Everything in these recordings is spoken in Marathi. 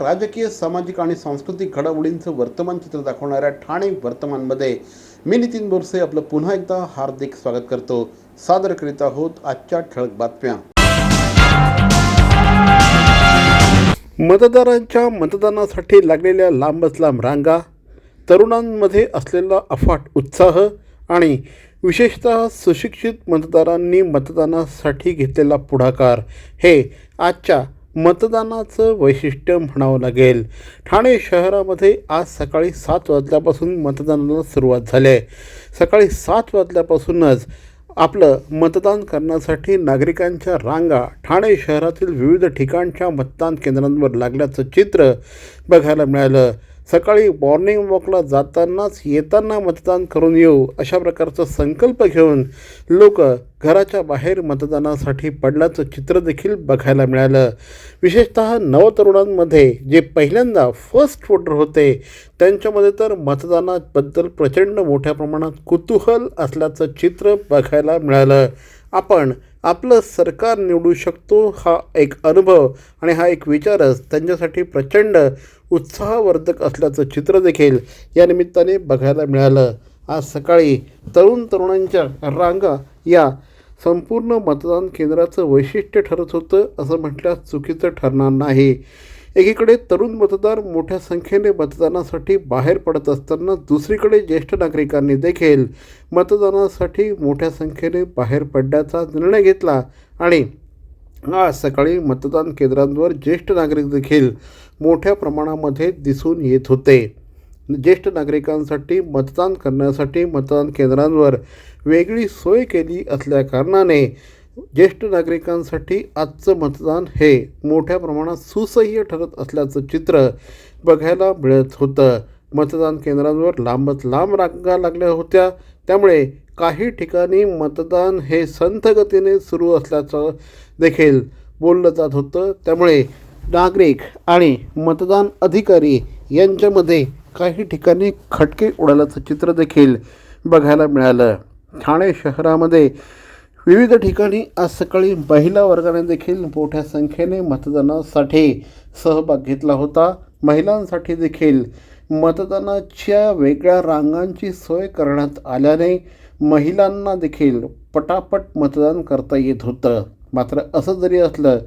राजकीय सामाजिक आणि सांस्कृतिक घडामोडींचं वर्तमान चित्र दाखवणाऱ्या ठाणे वर्तमानमध्ये मी नितीन बोरसे आपलं पुन्हा एकदा हार्दिक स्वागत करतो. सादर करीत आहोत आजच्या ठळक बातम्या. मतदारांच्या मतदानासाठी लागलेल्या लांबच लांब रांगा तरुणांमध्ये असलेला अफाट उत्साह आणि विशेषतः सुशिक्षित मतदारांनी मतदानासाठी घेतलेला पुढाकार हे आजच्या मतदानाचं वैशिष्ट्य म्हणावं लागेल. ठाणे शहरामध्ये आज सकाळी सात वाजल्यापासून मतदानाला सुरुवात झाली. आहे सकाळी सात वाजल्यापासूनच आपलं मतदान करण्यासाठी नागरिकांच्या रांगा ठाणे शहरातील विविध ठिकाणच्या मतदान केंद्रांवर लागल्याचं चित्र बघायला मिळालं. सकाळी मॉर्निंग वॉकला जातानाच येताना मतदान करून येऊ अशा प्रकारचा संकल्प घेऊन लोक घराच्या बाहेर मतदानासाठी पडल्याचं चित्र देखील बघायला मिळालं. विशेषतः नवतरुणांमध्ये जे पहिल्यांदा फर्स्ट वोटर होते त्यांच्यामध्ये तर मतदानाबद्दल प्रचंड मोठ्या प्रमाणात कुतूहल असल्याचं चित्र बघायला मिळालं. आपण आपलं सरकार निवडू शकतो हा एक अनुभव आणि हा एक विचारच त्यांच्यासाठी प्रचंड उत्साहवर्धक असल्याचं चित्र देखील या निमित्ताने बघायला मिळालं. आज सकाळी तरुण तरुणांच्या रांगा या संपूर्ण मतदान केंद्राचं वैशिष्ट्य ठरत होतं असं म्हटल्यास चुकीचं ठरणार नाही. एकीकडे तरुण मतदार मोठ्या संख्येने मतदानासाठी बाहेर पडत असताना दुसरीकडे ज्येष्ठ नागरिकांनी देखील मतदानासाठी मोठ्या संख्येने बाहेर पडण्याचा निर्णय घेतला आणि आज सकाळी मतदान केंद्रांवर ज्येष्ठ नागरिक देखील मोठ्या प्रमाणामध्ये दिसून येत होते. ज्येष्ठ नागरिकांसाठी मतदान करण्यासाठी मतदान केंद्रांवर वेगळी सोय केली असल्याकारणाने ज्येष्ठ नागरिकांसाठी आजचं मतदान हे मोठ्या प्रमाणात सुसह्य ठरत असल्याचं चित्र बघायला मिळत होतं. मतदान केंद्रांवर लांबच लांब रांगा लागल्या होत्या. त्यामुळे काही ठिकाणी मतदान हे संथगतीने सुरू असल्याचं देखील बोललं जात होतं. त्यामुळे नागरिक आणि मतदान अधिकारी यांच्यामध्ये काही ठिकाणी खटके उडाल्याचं चित्र देखील बघायला मिळालं. ठाणे शहरामध्ये विविध ठिकाणी आज सकाळी महिला वर्गाने देखील मोठ्या संख्येने मतदानासाठी सहभाग घेतला होता. महिलांसाठी देखील मतदानाच्या वेगळ्या रांगांची सोय करण्यात आल्याने महिलांना देखील पटापट मतदान करता येत होतं. मात्र असं जरी असलं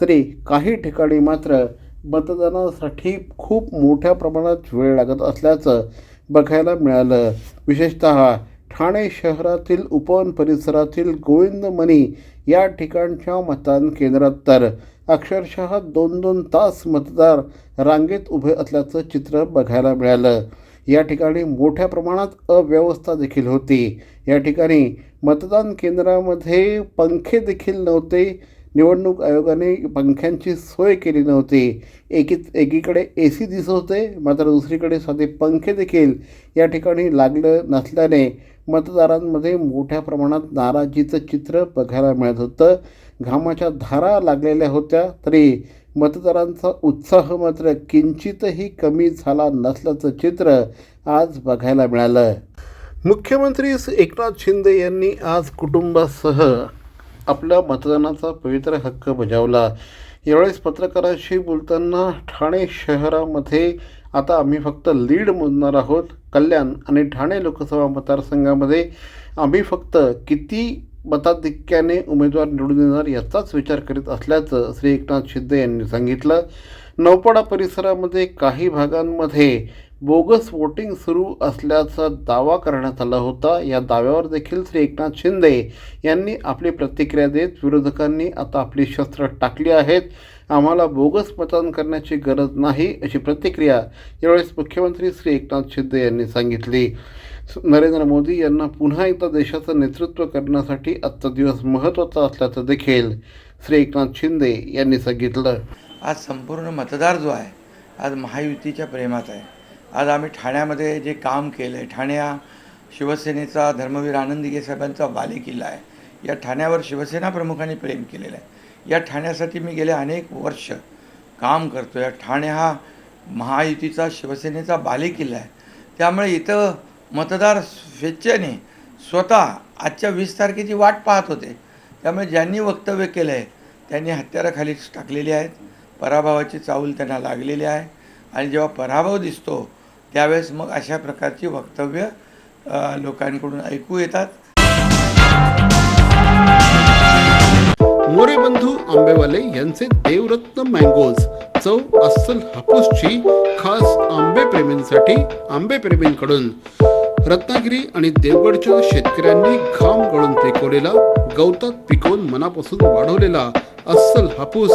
तरी काही ठिकाणी मात्र मतदानासाठी खूप मोठ्या प्रमाणात वेळ लागत असल्याचं बघायला मिळालं. विशेषतः ठाणे शहरातील उपवन परिसरातील गोविंदमणी या ठिकाणच्या मतदान केंद्रात तर अक्षरशः दोन दोन तास मतदार रांगेत उभे असल्याचं चित्र बघायला मिळालं. या ठिकाणी मोठ्या प्रमाणात अव्यवस्था देखील होती. या ठिकाणी मतदान केंद्रामध्ये पंखे देखील नव्हते. निवडणूक आयोगाने पंख्यांची सोय केली नव्हती. एकी एकीकडे ए सी दिसत होते मात्र दुसरीकडे साधे पंखे देखील या ठिकाणी लागलं नसल्याने मतदारांमध्ये मोठ्या प्रमाणात नाराजीचं चित्र बघायला मिळत होतं. घामाच्या धारा लागलेल्या होत्या तरी मतदारांचा उत्साह मात्र किंचितही कमी झाला नसल्याचं चित्र आज बघायला मिळालं. मुख्यमंत्री एकनाथ शिंदे यांनी आज कुटुंबासह आपल्या मतदानाचा पवित्र हक्क बजावला. यावेळेस पत्रकारांशी बोलताना ठाणे शहरामध्ये आता आम्ही फक्त लीड मोजणार आहोत. कल्याण आणि ठाणे लोकसभा मतदारसंघामध्ये आम्ही फक्त किती मताधिक्याने उमेदवार निवडून येणार याचाच विचार करीत असल्याचं श्री एकनाथ शिंदे यांनी सांगितलं. नौपाडा परिसरामध्ये काही भागांमध्ये बोगस वोटिंग सुरू असल्याचा दावा करण्यात आला होता. या दाव्यावर देखील श्री एकनाथ शिंदे यांनी आपली प्रतिक्रिया देत विरोधकांनी आता आपली शस्त्र टाकली आहेत. आम्हाला बोगस मतदान करण्याची गरज नाही अशी प्रतिक्रिया यावेळेस मुख्यमंत्री श्री एकनाथ शिंदे यांनी सांगितली. नरेंद्र मोदी यांना पुन्हा एकदा देशाचं नेतृत्व करण्यासाठी आजचा दिवस महत्त्वाचा असल्याचं देखील श्री एकनाथ शिंदे यांनी सांगितलं. आज संपूर्ण मतदार जो आहे आज महायुतीच्या प्रेमात आहे. आज आम्ही ठाण्यामध्ये जे काम केलं आहे ठाणे हा शिवसेनेचा धर्मवीर आनंदीगे साहेबांचा बालेकिल्ला आहे. या ठाण्यावर शिवसेना प्रमुखांनी प्रेम केलेलं आहे. या ठाण्यासाठी मी गेले अनेक वर्ष काम करतो या ठाणे हा महायुतीचा शिवसेनेचा बालेकिल्ला आहे. त्यामुळे इथं मतदार स्वेच्छेने स्वतः आजच्या वीस तारखेची वाट पाहत होते. त्यामुळे ज्यांनी वक्तव्य केलं आहे त्यांनी हत्याराखालीच टाकलेली आहेत. पराभवाची चाहूल त्यांना लागलेली आहे. आणि जेव्हा पराभव दिसतो त्यावेळेस मग अशा प्रकारची वक्तव्य लोकांकडून ऐकू येतात. मोरे बंधू आंबेवाले यांचे देवरत्न मँगोज चव अस्सल हापूसची खास आंबे प्रेमींसाठी आंबे प्रेमींकडून. रत्नागिरी आणि देवगडच्या शेतकऱ्यांनी घाम गळून पिकवलेला गवतात पिकवून मनापासून वाढवलेला अस्सल हापूस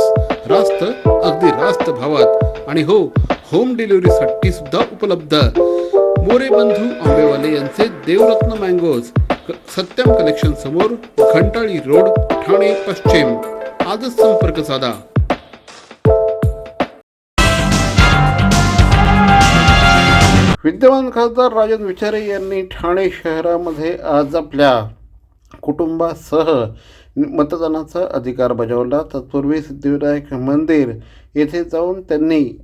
रास्त अगदी रास्त भावात. आणि हो होम डिलिव्हरीसाठी सुद्धा उपलब्ध. मोरे बंधू आंबेवाले यांचे देवरत्न मँगोज क- सत्यम कलेक्शन समोर घंटाळी रोड ठाणे पश्चिम. आजच संपर्क साधा. विद्यमान खासदार राजन विचारे यांनी ठाणे शहरामध्ये आज आपल्या कुटुंबासह मतदानाचा अधिकार बजावला. तत्पूर्वी सिद्धिविनायक मंदिर येथे जाऊन त्यांनी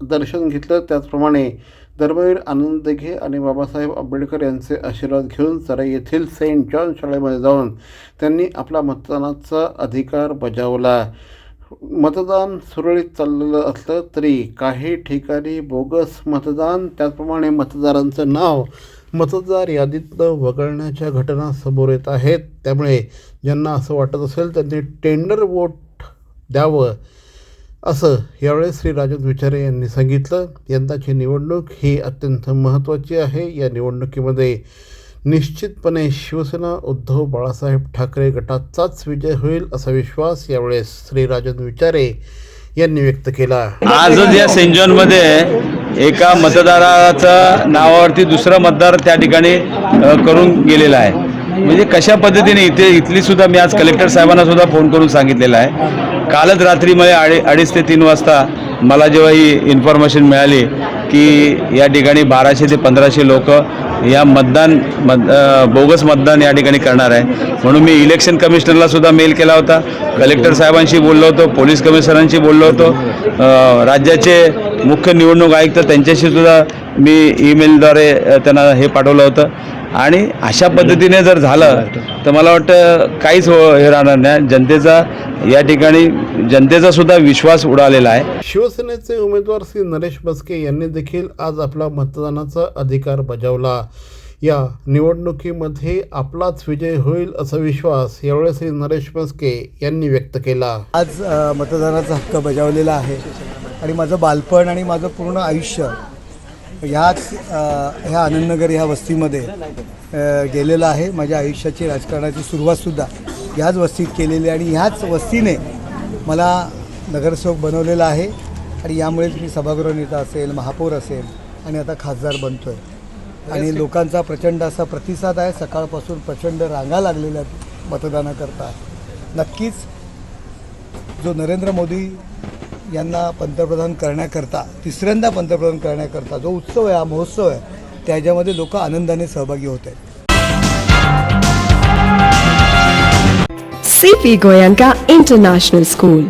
दर्शन घेतलं. त्याचप्रमाणे धर्मवीर आनंद दिघे आणि बाबासाहेब आंबेडकर यांचे आशीर्वाद घेऊन सराई येथील सेंट जॉन शाळेमध्ये जाऊन त्यांनी आपला मतदानाचा अधिकार बजावला. मतदान सुरळीत चाललेलं असलं तरी काही ठिकाणी बोगस मतदान त्याचप्रमाणे मतदारांचं नाव मतदार यादीतनं वगळण्याच्या घटना समोर येत आहेत. त्यामुळे ज्यांना असं वाटत असेल त्यांनी टेंडर वोट द्यावं. असं यावेळेस श्री राजन विचारे यांनी सांगितलं. यंदाची निवडणूक ही अत्यंत महत्त्वाची आहे. या निवडणुकीमध्ये निश्चितपणे शिवसेना उद्धव बाळासाहेब ठाकरे गटाचाच विजय होईल असा विश्वास यावेळेस श्री राजन विचारे यांनी व्यक्त केला. आजच या सेंट जॉनमध्ये एका मतदाराचा नावावरती दुसरा मतदार त्या ठिकाणी करून गेलेला आहे. म्हणजे कशा पद्धतीने इथे इथली सुद्धा मी आज कलेक्टर साहेबांना सुद्धा फोन करून सांगितलेला आहे. कालच रात्री मध्ये अडीच ते तीन वाजता मला जेव्हा ही इन्फॉर्मेशन मिळाली की या ठिकाणी बाराशे ते पंधराशे लोक या मतदान मत बोगस मतदान या ठिकाणी करणार आहे. म्हणून मी इलेक्शन कमिशनरला सुद्धा मेल केला होता. कलेक्टर साहेबांशी बोललो होतो पोलीस कमिशनरांशी बोललो होतो. राज्याचे मुख्य निवडणूक आयुक्त त्यांच्याशी सुद्धा मी ईमेलद्वारे त्यांना हे पाठवलं होतं. आणि अशा पद्धतीने जर झालं तर मला वाटतं काहीच हो हे राहणार नाही. जनतेचा या ठिकाणी जनतेचा सुद्धा विश्वास उडालेला आहे. शिवसेनेचे उमेदवार श्री नरेश बसके यांनी देखील आज आपला मतदानाचा अधिकार बजावला. या निवडणुकीमध्ये आपलाच विजय होईल असा विश्वास यावेळी श्री नरेश बसके यांनी व्यक्त केला. आज मतदानाचा हक्क बजावलेला आहे. आणि माझं बालपण आणि माझं पूर्ण आयुष्य ह्याच ह्या आनंदनगर ह्या वस्तीमध्ये गेलेलं आहे. माझ्या आयुष्याची राजकारणाची सुरुवातसुद्धा ह्याच वस्तीत केलेली आहे. आणि ह्याच वस्तीने मला नगरसेवक बनवलेला आहे. आणि यामुळेच मी सभागृह नेता असेल महापौर असेल आणि आता खासदार बनतो आहे आणि लोकांचा प्रचंड असा प्रतिसाद आहे. सकाळपासून प्रचंड रांगा लागलेल्या आहेत मतदानाकरता. नक्कीच जो नरेंद्र मोदी यांना पंतप्रधान करण्याकरता तिसऱ्यांदा पंतप्रधान करण्याकरता जो उत्सव आहे हा महोत्सव आहे त्याच्यामध्ये लोक आनंदाने सहभागी होत आहेत. C P Goenka international school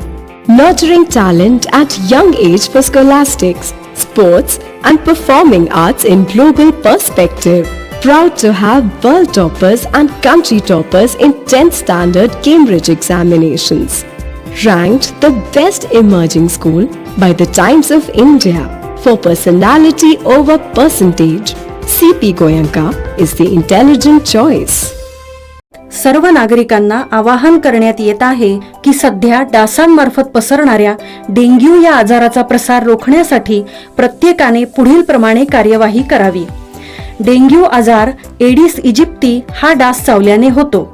nurturing talent at young age for scholastics sports and performing arts in global perspective proud to have world toppers and country toppers in 10th standard cambridge examinations. Ranked the best emerging school by the Times of India for personality over percentage. CP Goyanka is the intelligent choice. सर्व नागरिकांना आवाहन करण्यात येत आहे की सध्या डासांमार्फत पसरणाऱ्या डेंग्यू या आजाराचा प्रसार रोखण्यासाठी प्रत्येकाने पुढील प्रमाणे कार्यवाही करावी डेंग्यू आजार एडिस इजिप्ती हा डास चावल्याने होतो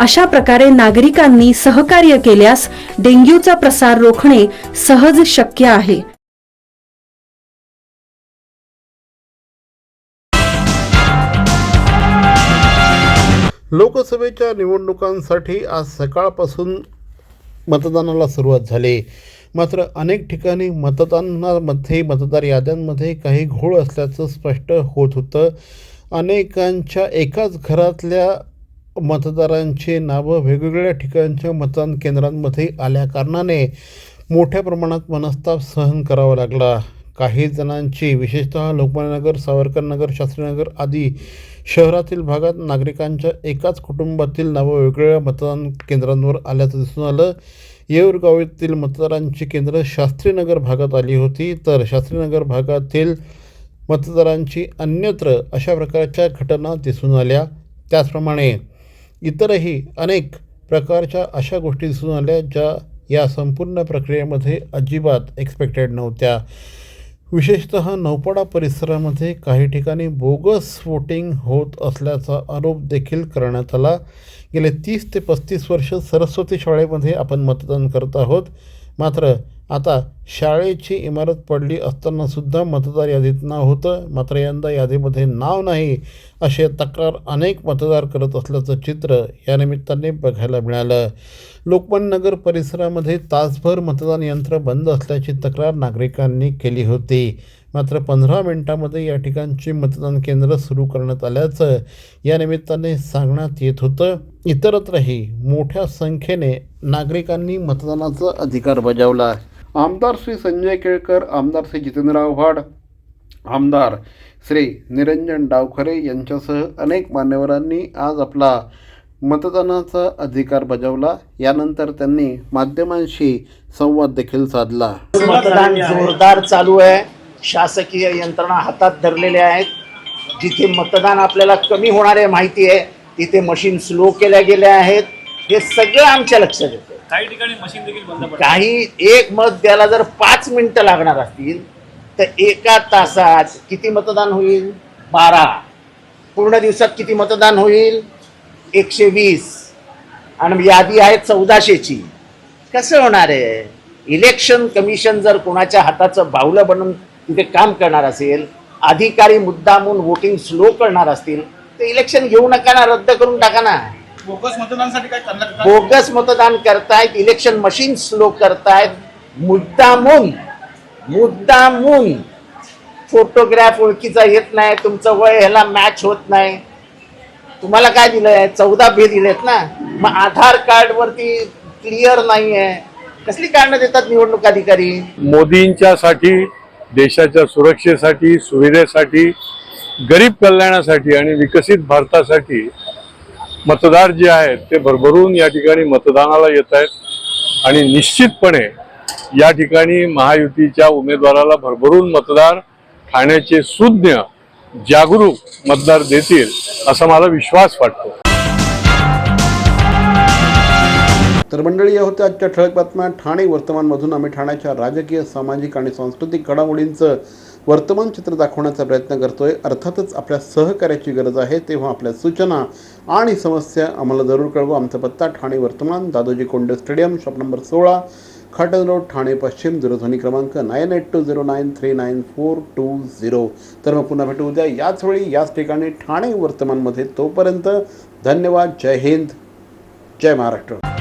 अशा प्रकारे नागरिकांनी सहकार्य केल्यास डेंग्यूचा प्रसार रोखणे सहज शक्य आहे. लोकसभेच्या निवडणुकांसाठी आज सकाळपासून मतदानाला सुरुवात झाली. मात्र अनेक ठिकाणी मतदानामध्ये मतदार याद्यांमध्ये काही घोळ असल्याचं स्पष्ट होत होतं. अनेकांच्या एकाच घरातल्या मतदारांची नावं वेगवेगळ्या ठिकाणच्या मतदान केंद्रांमध्ये आल्याकारणाने मोठ्या प्रमाणात मनस्ताप सहन करावा लागला. काही जणांची विशेषतः लोकमान्यनगर सावरकरनगर शास्त्रीनगर आदी शहरातील भागात नागरिकांच्या एकाच कुटुंबातील नावं वेगवेगळ्या मतदान केंद्रांवर आल्याचं दिसून आलं. येऊरगाव येथील मतदारांची केंद्र शास्त्रीनगर भागात आली होती. तर शास्त्रीनगर भागातील मतदारांची अन्यत्र अशा प्रकारच्या घटना दिसून आल्या. त्याचप्रमाणे इतरही अनेक प्रकारच्या अशा गोष्टी दिसून आल्या ज्या या संपूर्ण प्रक्रियेमध्ये अजिबात एक्सपेक्टेड नव्हत्या. विशेषतः नौपाडा परिसरामध्ये काही ठिकाणी बोगस वोटिंग होत असल्याचा आरोप देखील करण्यात आला. गेले तीस ते पस्तीस वर्ष सरस्वती शाळेमध्ये आपण मतदान करत आहोत. मात्र आता शाळेची इमारत पडली असतानासुद्धा मतदार यादीत नाव होतं मात्र यंदा यादीमध्ये नाव नाही असे तक्रार अनेक मतदार करत असल्याचं चित्र या निमित्ताने बघायला मिळालं. लोकमान्य नगर परिसरामध्ये तासभर मतदान यंत्र बंद असल्याची तक्रार नागरिकांनी केली होती. मात्र पंधरा मिनिटामध्ये या ठिकाणची मतदान केंद्र सुरू करण्यात आल्याचं या निमित्ताने सांगण्यात येत होतं. इतरत्रही मोठ्या संख्येने नागरिकांनी मतदानाचा अधिकार बजावला. आमदार श्री संजय केळकर आमदार श्री जितेंद्र आव्हाड आमदार श्री निरंजन डावखरे यांच्यासह अनेक मान्यवरांनी आज आपला मतदानाचा अधिकार बजावला. यानंतर त्यांनी माध्यमांशी संवाद देखील साधला. मतदान जोरदार चालू आहे. शासकीय यंत्रणा हातात धरलेल्या आहेत. जिथे मतदान आपल्याला कमी होणार आहे माहिती आहे तिथे मशीन स्लो केल्या गेल्या आहेत. हे सगळं आमच्या लक्षात येतं. काही ठिकाणी मशीन देखील बंद पडतात. काही एक मत द्यायला जर पाच मिनिटं लागणार असतील तर एका तासात किती मतदान होईल? बारा. पूर्ण दिवसात किती मतदान होईल? एकशे वीस. आणि यादी आहे चौदाशेची. कसं होणार आहे? इलेक्शन कमिशन जर कोणाच्या हाताचं बाहुलं बनून तिथे काम करणार असेल अधिकारी मुद्दामून वोटिंग स्लो करणार असतील तर इलेक्शन घेऊ नका ना रद्द करून टाका ना. बोगस मतदानासाठी काय करणार बोगस मतदान करतायत इलेक्शन मशीन स्लो करतायत. मुद्दामून मुद्दामून फोटोग्राफ ओळखीचा येत नाही तुमचं वय ह्याला मॅच होत नाही. तुम्हाला काय दिलंय? चौदा बे दिलेत ना? मग आधार कार्ड वरती क्लिअर नाही आहे कसली कारणं देतात निवडणूक अधिकारी? मोदींच्यासाठी देशाच्या सुरक्षेसाठी सुविधेसाठी गरीब कल्याणासाठी आणि विकसित भारतासाठी मतदार जे आहेत ते भरभरून या ठिकाणी मतदानाला येत आहेत. आणि निश्चितपणे या ठिकाणी महायुतीच्या उमेदवाराला भरभरून मतदार ठाण्याचे सुज्ञ जागरूक मतदार देतील असा मला विश्वास वाटतो. तर मंडळी या होत्या आजच्या ठळक बातम्या. ठाणे वर्तमानमधून आम्ही ठाण्याच्या राजकीय सामाजिक आणि सांस्कृतिक घडामोडींचं वर्तमान चित्र दाखवण्याचा प्रयत्न करतोय. अर्थातच आपल्या सहकार्याची गरज आहे. तेव्हा आपल्या सूचना आणि समस्या आम्हाला जरूर कळवा. आमचा पत्ता ठाणे वर्तमान Dadoji Konde stadium shop number सोळा खाटल रोड ठाणे पश्चिम दूरध्वनी क्रमांक nine eight two zero nine three nine four two zero. तर मग पुन्हा भेटू उद्या. याच वेळी याच ठिकाणी ठाणे वर्तमानमध्ये तोपर्यंत धन्यवाद. जय हिंद. जय महाराष्ट्र.